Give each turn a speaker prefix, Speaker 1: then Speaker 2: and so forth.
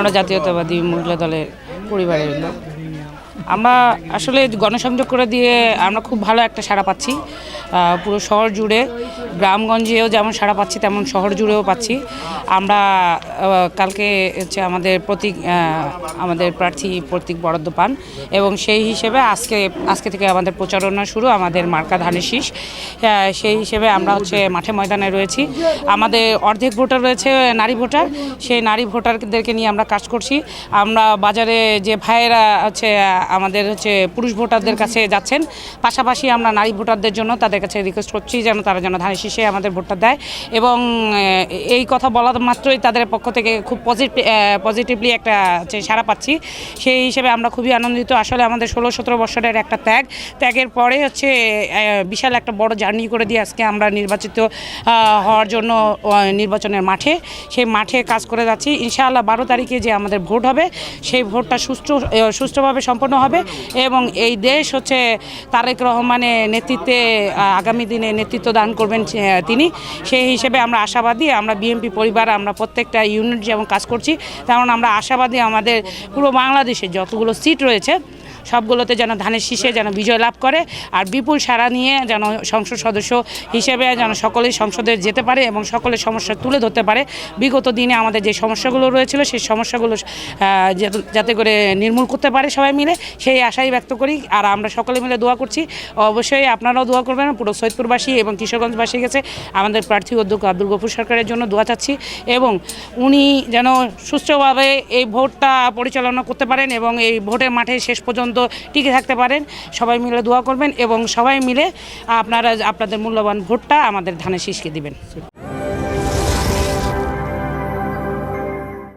Speaker 1: আমরা জাতীয়তাবাদী মহিলা দলের পরিবারের লোক। আমরা আসলে গণসংযোগ করে দিয়ে আমরা খুব ভালো একটা সাড়া পাচ্ছি পুরো শহর জুড়ে। গ্রামগঞ্জেও যেমন সাড়া পাচ্ছি, তেমন শহর জুড়েও পাচ্ছি। আমরা কালকে হচ্ছে আমাদের প্রতীক আমাদের প্রার্থী প্রতীক বরাদ্দ পান এবং সেই হিসেবে আজকে আজকে থেকে আমাদের প্রচারণা শুরু, আমাদের মার্কা ধানের শীষ। সেই হিসেবে আমরা হচ্ছে মাঠে ময়দানে রয়েছি। আমাদের অর্ধেক ভোটার রয়েছে, নারী ভোটার। সেই নারী ভোটারদেরকে নিয়ে আমরা কাজ করছি। আমরা বাজারে যে ভাইয়েরা হচ্ছে, আমাদের হচ্ছে পুরুষ ভোটারদের কাছে যাচ্ছেন, পাশাপাশি আমরা নারী ভোটারদের জন্য তাদের কাছে রিকোয়েস্ট করছি যেন তারা যেন ধানের শীষে আমাদের ভোটটা দেয় এবং এই কথা বলা মাত্রই তাদের পক্ষ থেকে খুব পজিটিভ পজিটিভলি একটা সাড়া পাচ্ছি। সেই হিসেবে আমরা খুবই আনন্দিত। আসলে আমাদের ষোলো সতেরো বছরের একটা ত্যাগ। ত্যাগের পরে হচ্ছে বিশাল একটা বড় জার্নি করে দিয়ে আজকে আমরা নির্বাচিত হওয়ার জন্য নির্বাচনের মাঠে, সেই মাঠে কাজ করে যাচ্ছি। ইনশাআল্লাহ বারো তারিখে যে আমাদের ভোট হবে, সেই ভোটটা সুষ্ঠু সুষ্ঠুভাবে সম্পন্ন হবে এবং এই দেশ হচ্ছে তারেক রহমানের নেতৃত্বে, আগামী দিনে নেতৃত্ব দান করবেন তিনি সেই হিসেবে আমরা আশাবাদী, আমরা বিএনপি পরিবার, আমরা প্রত্যেকটা ইউনিট যেমন কাজ করছি, তেমন আমরা আশাবাদী আমাদের পুরো বাংলাদেশে যতগুলো সিট রয়েছে সবগুলোতে যেন ধানের শীষে যেন বিজয় লাভ করে আর বিপুল সারা নিয়ে যেন সংসদ সদস্য হিসেবে যেন সকলেই সংসদে যেতে পারে এবং সকলের সমস্যা তুলে ধরতে পারে। বিগত দিনে আমাদের যে সমস্যাগুলো রয়েছিল, সেই সমস্যাগুলো যাতে- করে নির্মূল করতে পারে সবাই মিলে, সেই আশাই ব্যক্ত করি। আর আমরা সকলে মিলে দোয়া করছি। অবশ্যই আপনারাও দোয়া করবেন। পুরো সৈয়দপুরবাসী এবং কিশোরগঞ্জবাসী গেছে আমাদের প্রার্থী অধ্যক্ষ আব্দুল গফুর সরকারের জন্য দোয়া চাচ্ছি এবং উনি যেন সুষ্ঠুভাবে এই ভোটটা পরিচালনা করতে পারেন এবং এই ভোটের মাঠে শেষ পর্যন্ত টিকে থাকতে পারেন। সবাই মিলে দোয়া করবেন এবং সবাই মিলে আপনারা, আপনাদের মূল্যবান ভোটটা আমাদের ধানের শীষকে দিবেন।